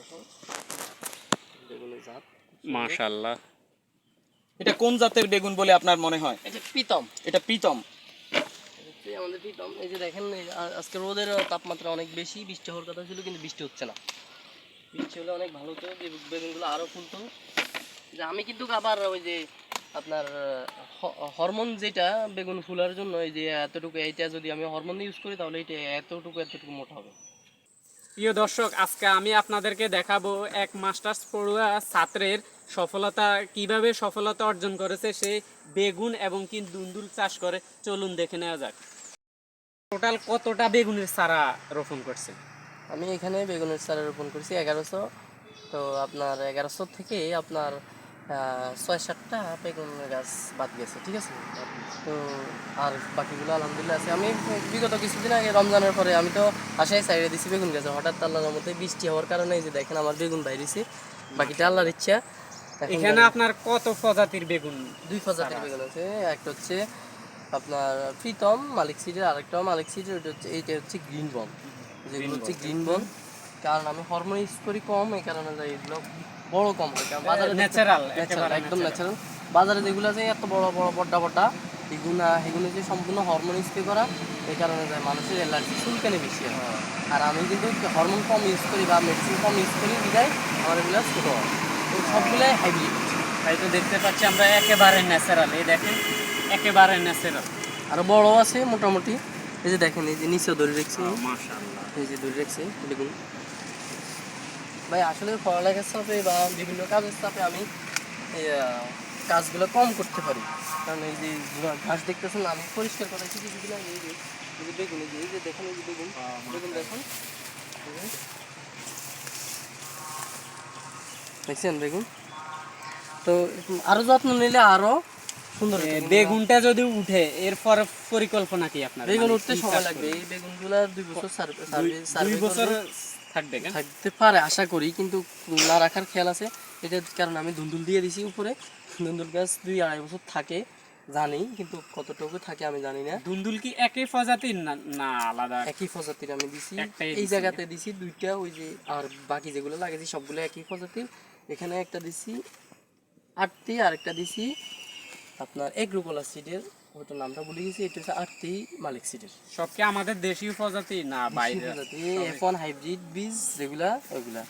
দেখেন বেগুনের জাত মাশাল্লাহ এটা কোন জাতের বেগুন বলে আপনার মনে হয়? এটা প্রীতম। এটা প্রীতম। আমাদের প্রীতম। এই যে দেখেন আজকে রোদের তাপমাত্রা অনেক বেশি বৃষ্টি হওয়ার কথা ছিল কিন্তু বৃষ্টি হচ্ছে না। বৃষ্টি হলে অনেক ভালো হতো যে বেগুনগুলো আরও ফুলতো। যে আমি কিন্তু আবার ওই যে আপনার হরমোন যেটা বেগুন ফুলার জন্য এই যে এতটুকু এইটা যদি আমি হরমোন ইউজ করি তাহলে এটা এতটুকু এতটুকু মোটা হবে। প্রিয় দর্শক, আজকে আমি আপনাদেরকে দেখাবো এক মাস্টার্স পড়ুয়া ছাত্রের সফলতা, কীভাবে সফলতা অর্জন করেছে, সে বেগুন এবং কি দুন্দুল চাষ করে। চলুন দেখে নেওয়া যাক। টোটাল কতটা বেগুনের চারা রোপণ করছে আমি এখানে বেগুনের চারা রোপণ করছি এগারোশো। তো আপনার এগারোশো থেকে আপনার ছয় সাতটা বেগুন গাছ বাদ গেছে ঠিক আছে? তো আর বাকিগুলো আলহামদুলিল্লাহ আছে। আমি বিগত কিছুদিন আগে রমজানের পরে আমি তো আশায় সাইডে দিছি বেগুন গাছে। হঠাৎ আল্লাহর মধ্যে বৃষ্টি হওয়ার কারণে এই যে দেখেন আমার বেগুন বাইরেছি বাকিটা আল্লাহর ইচ্ছা। এখানে আপনার কত প্রজাতির বেগুন দুই প্রজাতির বেগুন আছে। একটা হচ্ছে আপনার প্রীতম মালিক সিডের আরেকটা মালিক সিডের ওটা হচ্ছে এইটা হচ্ছে গ্রিন বন। যেগুলো হচ্ছে গ্রিন বন। কারণ আমি হরমোন ইউজ করি কম এই কারণে এগুলো বড় কম হয় কারণ বাজারে দেখতে- ন্যাচারাল একদম ন্যাচারাল বাজারে যেগুলো আছে এত বড় বড় বড্ডা বড্ডা এগুলো এগুলো যে সম্পূর্ণ হরমোন স্প্রে করা এই কারণে যায় মানুষের অ্যালার্জি চুলকানি বেশি হয়। আর আমি কিন্তু হরমোন কম ইউজ করি বা মেডিসিন কম ইউজ করি বিদায় আমার এগুলো ছোটো হয়। তো সবগুলাই হাইব্রিড তাই তো দেখতে পাচ্ছি আমরা একেবারে ন্যাচারাল এই দেখেন একেবারে ন্যাচারাল আরও বড় আছে মোটামুটি। এই যে দেখেন এই যে নিচেও ধরে রেখেছি। মাশাআল্লাহ। এই যে ধরে রেখেছি দেখুন। ভাই আসলে পড়ালেখার চাপে বা বিভিন্ন কাজের চাপে আমি কাজগুলো কম করতে পারি। কারণ এই যে ঘাস দেখতেছেন আমি পরিষ্কার করাইছি কিছুদিন আগে এই যে এই যে বেগুন এই যে- দেখেন এই যে বেগুন বেগুন দেখুন। দেখছেন বেগুন? তো আরও যত্ন নিলে আরও সুন্দর বেগুনটা যদি উঠে এরপর পরিকল্পনা কি আপনার? বেগুন মানে উঠতে সময় লাগবে? এই বেগুনগুলা দুই বছর সার্ভে দুই- দুই বছর থাকবে থাকতে পারে আশা করি কিন্তু না রাখার খেয়াল আছে। এটার কারণে আমি ধুন্দুল দিয়ে দিছি উপরে। ধুন্দুল গাছ দুই আড়াই বছর থাকে জানি কিন্তু কতটুকু থাকে আমি জানি না। দুন্দুল কি একই প্রজাতির না আলাদা? একই প্রজাতির আমি দিছি। এই জায়গাতে দিছি দুইটা ওই যে আর বাকি যেগুলো লাগাইছি সবগুলো একই প্রজাতির। এখানে একটা দিছি আটটি আর একটা দিছি আপনার এগ্রোকোলা সিডের ওটার নামটা ভুলে গেছি এটা হচ্ছে আটটি মালিক সিডের সব কি আমাদের দেশীয় প্রজাতি না বাইরে এফ ওয়ান হাইব্রিড বীজ যেগুলা ওইগুলা।